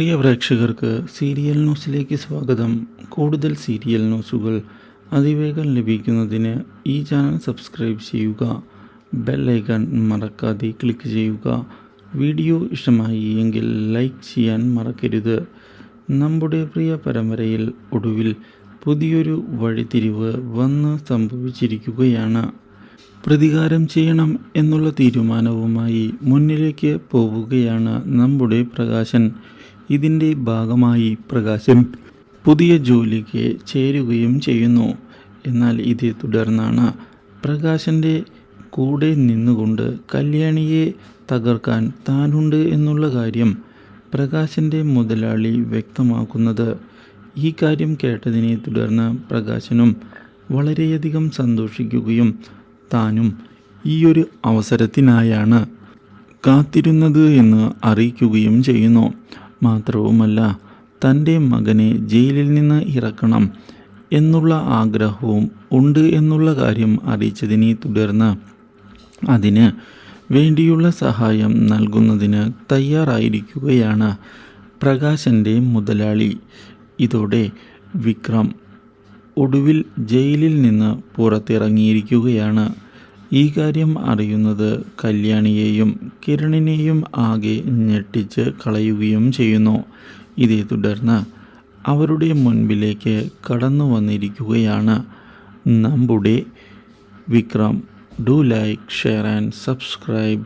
പ്രിയ പ്രേക്ഷകർക്ക് സീരിയൽ ന്യൂസിലേക്ക് സ്വാഗതം. കൂടുതൽ സീരിയൽ ന്യൂസുകൾ അതിവേഗം ലഭിക്കുന്നതിന് ഈ ചാനൽ സബ്സ്ക്രൈബ് ചെയ്യുക. ബെൽ ഐക്കൺ മറക്കാതെ ക്ലിക്ക് ചെയ്യുക. വീഡിയോ ഇഷ്ടമായി എങ്കിൽ ലൈക്ക് ചെയ്യാൻ മറക്കരുത്. നമ്മുടെ പ്രിയ പരമ്പരയിൽ ഒടുവിൽ പുതിയൊരു വഴിത്തിരിവ് വന്ന് സംഭവിച്ചിരിക്കുകയാണ്. പ്രതികാരം ചെയ്യണം എന്നുള്ള തീരുമാനവുമായി മുന്നിലേക്ക് പോവുകയാണ് നമ്മുടെ പ്രകാശൻ. ഇതിന്റെ ഭാഗമായി പ്രകാശൻ പുതിയ ജോലിക്ക് ചേരുകയും ചെയ്യുന്നു. എന്നാൽ ഇതേ തുടർന്നാണ് പ്രകാശന്റെ കൂടെ നിന്നുകൊണ്ട് കല്യാണിയെ തകർക്കാൻ താനുണ്ട് എന്നുള്ള കാര്യം പ്രകാശന്റെ മുതലാളി വ്യക്തമാക്കുന്നത്. ഈ കാര്യം കേട്ടതിനെ തുടർന്ന് പ്രകാശനും വളരെയധികം സന്തോഷിക്കുകയും താനും ഈയൊരു അവസരത്തിനായാണ് കാത്തിരുന്നത് എന്ന് അറിയിക്കുകയും ചെയ്യുന്നു. മാത്രവുമല്ല തന്റെ മകനെ ജയിലിൽ നിന്ന് ഇറക്കണം എന്നുള്ള ആഗ്രഹവും ഉണ്ട് എന്നുള്ള കാര്യം അറിയിച്ചതിനെ തുടർന്ന് അതിന് വേണ്ടിയുള്ള സഹായം നൽകുന്നതിന് തയ്യാറായിരിക്കുകയാണ് പ്രകാശന്റെ മുതലാളി. ഇതോടെ വിക്രം ഒടുവിൽ ജയിലിൽ നിന്ന് പുറത്തിറങ്ങിയിരിക്കുകയാണ്. ഈ കാര്യം അറിയുന്നത് കല്യാണിയെയും കിരണിനെയും ആകെ ഞെട്ടിച്ച് കളയുകയും ചെയ്യുന്നു. ഇതേ തുടർന്ന് അവരുടെ മുൻപിലേക്ക് കടന്നു വന്നിരിക്കുകയാണ്. നമ്മുടെ Vikram do like share and subscribe.